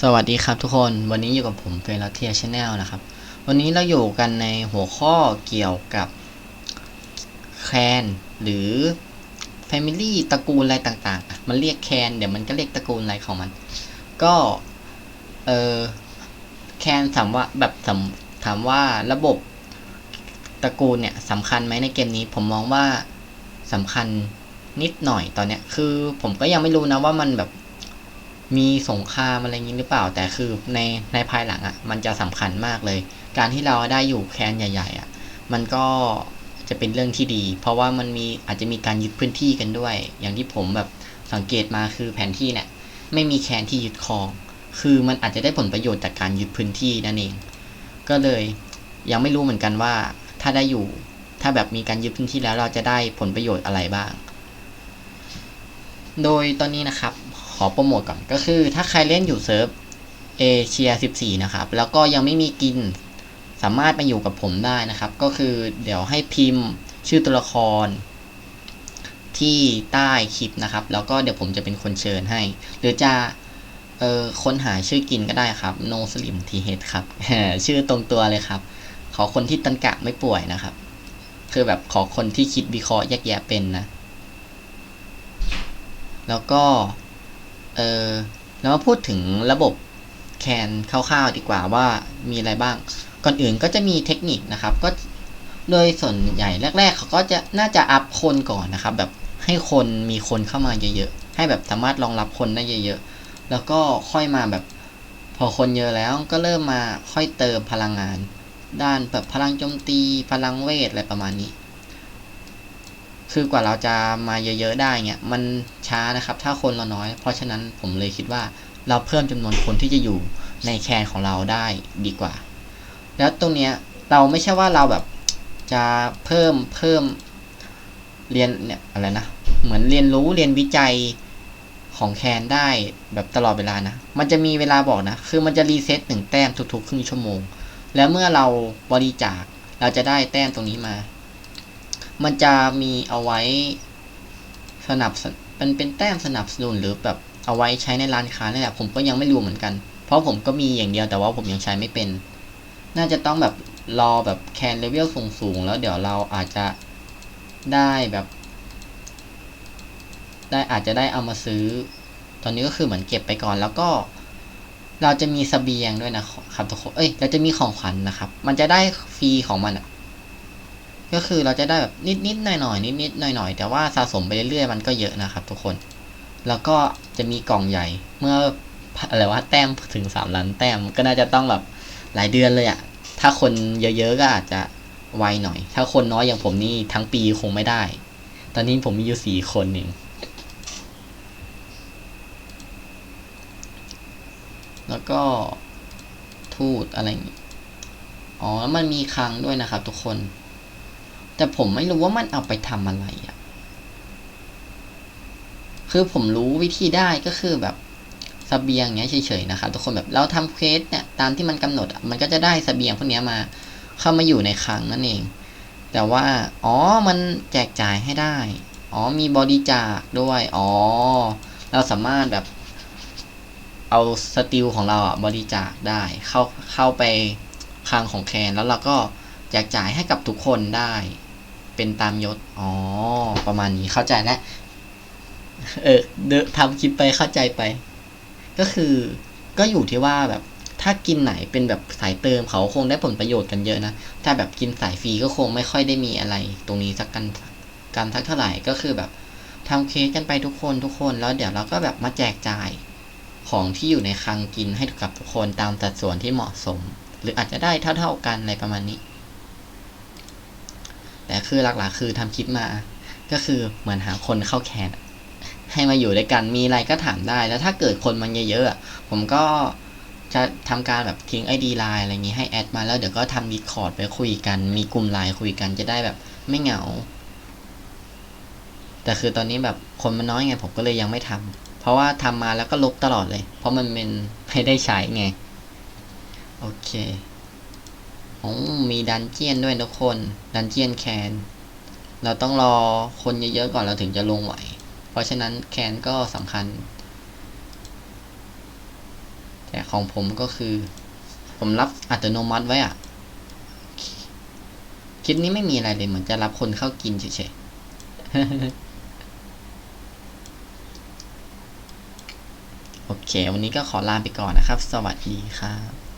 สวัสดีครับทุกคนวันนี้อยู่กับผมเฟรนเทียชาแนลนะครับ วันนี้เราอยู่กันในหัวข้อเกี่ยวกับแคนหรือ Family ตระกูลอะไรต่างๆ มันเรียกแคนเดี๋ยวมันก็เรียกตระกูลอะไรของมัน ก็เออแคนถามว่าแบบถามถามว่าระบบตระกูลเนี่ยสำคัญไหมในเกมนี้ ผมมองว่าสำคัญนิดหน่อยตอนเนี้ยคือผมก็ยังไม่รู้นะว่ามันแบบ มีสงครามอะไรงนี้หรือเปล่า แต่คือในในภายหลังอะ่ะ มันจะสำคัญมากเลย การที่เราได้อยู่แคนใหญ่ ๆอะ่ะ มันก็จะเป็นเรื่องที่ดี เพราะว่ามันมีอาจจะมีการยึดพื้นที่กันด้วย อย่างที่ผมแบบสังเกตมาคือแผนที่เนี่ยไม่มีแคนที่ยึดครอง คือมันอาจจะได้ผลประโยชน์จากการยึดพื้นที่นั่นเอง ก็เลยยังไม่รู้เหมือนกันว่า ถ้าได้อยู่ ถ้าแบบมีการยึดพื้นที่แล้วเราจะได้ผลประโยชน์อะไรบ้าง โดยตอนนี้นะครับ ขอโปรโมทก่อนก็คือ ถ้าใครเล่นอยู่เซิร์ฟเอเชีย14 นะครับ แล้วก็ยังไม่มีกินสามารถมาอยู่กับผมได้นะครับ ก็คือเดี๋ยวให้พิมพ์ชื่อตัวละคร ที่ใต้คลิปนะครับ แล้วก็เดี๋ยวผมจะเป็นคนเชิญให้ หรือจะเออค้นหาชื่อกินก็ได้ครับ no slim t h ครับ ชื่อตรงตัวเลยครับ ขอคนที่ตันกะไม่ป่วยนะครับ คือแบบขอคนที่คิดวิเคราะห์แยกแยะเป็นนะ แล้วก็ เออแล้วมาพูดถึงระบบแคนคร่าวๆดีกว่าว่ามีอะไรบ้าง ก่อนอื่นก็จะมีเทคนิคนะครับ ก็โดยส่วนใหญ่แรก ๆ เขาก็จะน่าจะอัพคนก่อนนะครับ แบบให้คนมีคนเข้ามาเยอะๆ ให้แบบสามารถรองรับคนได้เยอะๆ แล้วก็ค่อยมาแบบพอคนเยอะแล้วก็เริ่มมาค่อยเติมพลังงาน ด้านแบบพลังโจมตี พลังเวทอะไรประมาณนี้ คือกว่าเราจะมาเยอะๆได้เนี่ยมันช้านะครับ ถ้าคนเราน้อย เพราะฉะนั้นผมเลยคิดว่าเราเพิ่มจำนวนคนที่จะอยู่ในแคนของเราได้ดีกว่า แล้วตรงเนี้ยเราไม่ใช่ว่าเราแบบจะเพิ่มเพิ่มเรียนเนี่ยอะไรนะ เหมือนเรียนรู้เรียนวิจัยของแคนได้แบบตลอดเวลานะ มันจะมีเวลาบอกนะ คือมันจะรีเซ็ตหนึ่งแต้มทุกๆ ครึ่งชั่วโมง แล้วเมื่อเราบริจาคเราจะได้แต้มตรงนี้มา มันจะมีเอาไว้สนับมันเป็นแต้มสนับสนุนหรือแบบเอาไว้ใช้ในร้านค้านี่แหละผมก็ยังไม่รู้เหมือนกัน เพราะผมก็มีอย่างเดียวแต่ว่าผมยังใช้ไม่เป็น น่าจะต้องแบบรอแบบแคนเลเวลสูงๆ แล้วเดี๋ยวเราอาจจะได้แบบ ได้อาจจะได้เอามาซื้อ ตอนนี้ก็คือเหมือนเก็บไปก่อนแล้วก็ เราจะมีสเสบียงด้วยนะครับทุกคนเอ้ยเราจะมีของขวัญนนะครับ มันจะได้ฟรีของมันอะ ก็คือเราจะได้แบบนิดๆหน่อยๆนิดๆหน่อยๆแต่ว่าสะสมไปเรื่อยๆมันก็เยอะนะครับทุกคน แล้วก็จะมีกล่องใหญ่เมื่ออะไรว่าแต้มถึงสามล้านแต้มก็น่าจะต้องแบบหลายเดือนเลยอะถ้าคนเยอะๆก็อาจจะไวหน่อย ถ้าคนน้อยอย่างผมนี่ทั้งปีคงไม่ได้ ตอนนี้ผมมีอยู่สี่คนเองแล้วก็ทูตอะไรอย่างงี้อ๋อแล้วมันมีคลังด้วยนะครับทุกคน แต่ผมไม่รู้ว่ามันเอาไปทำอะไรอะ่ะคือผมรู้วิธีได้ก็คือแบบสเบียงเงี้ยเฉยๆนะครับทุกคนแบบเราทำเควสเนี่ยตามที่มันกำหนดมันก็จะได้สเบียงพวกนี้มาเข้ามาอยู่ในคลังนั่นเอง แต่ว่า อ๋อมันแจกจ่ายให้ได้ อ๋อมีบริจาคด้วย อ๋อ เราสามารถแบบเอาสติลของเราอะบริจาคได้เข้าเข้าไปคลังของแคนแล้วเราก็แจกจ่ายให้กับทุกคนได้ เป็นตามยศ อ๋อ ประมาณนี้เข้าใจแล้ว เออเดทำคลิปไปเข้าใจไป ก็คือ ก็อยู่ที่ว่าแบบ ถ้ากินไหนเป็นแบบสายเติมเขาคงได้ผลประโยชน์กันเยอะนะ ถ้าแบบกินสายฟรีก็คงไม่ค่อยได้มีอะไร ตรงนี้สักกันกันทักเท่าไหร่ก็คือแบบทำเคสกันไปทุกคนทุกคนแล้วเดี๋ยวเราก็แบบมาแจกจ่ายของที่อยู่ในคลังกินให้กับทุกคนตามสัดส่วนที่เหมาะสม หรืออาจจะได้เท่าๆกันอะไรประมาณนี้ แต่คือหลักๆ คือทำคลิปมา ก็คือเหมือนหาคนเข้าแคนให้มาอยู่ด้วยกันมีอะไรก็ถามได้ แล้วถ้าเกิดคนมันเยอะๆผมก็จะทำการแบบทิ้ง ID ไลน์อะไรอย่างนี้ให้แอดมาแล้วเดี๋ยวก็ทำ Discord ไปคุยกัน มีกลุ่มไลน์คุยกันจะได้แบบไม่เหงา แต่คือตอนนี้แบบคนมันน้อยไงผมก็เลยยังไม่ทำเพราะว่าทำมาแล้วก็ลบตลอดเลย เพราะมันเป็นไม่ได้ใช้ไง โอเค โอ้มีดันเจียนด้วยทุกคน ดันเจียนแคน เราต้องรอคนเยอะๆก่อนเราถึงจะลงไหว เพราะฉะนั้นแคนก็สำคัญ แต่ของผมก็คือ ผมรับอัตโนมัติไว้อะคลิปนี้ไม่มีอะไรเลยเหมือนจะรับคนเข้ากินเฉยๆ โอเค วันนี้ก็ขอลาไปก่อนนะครับ สวัสดีครับ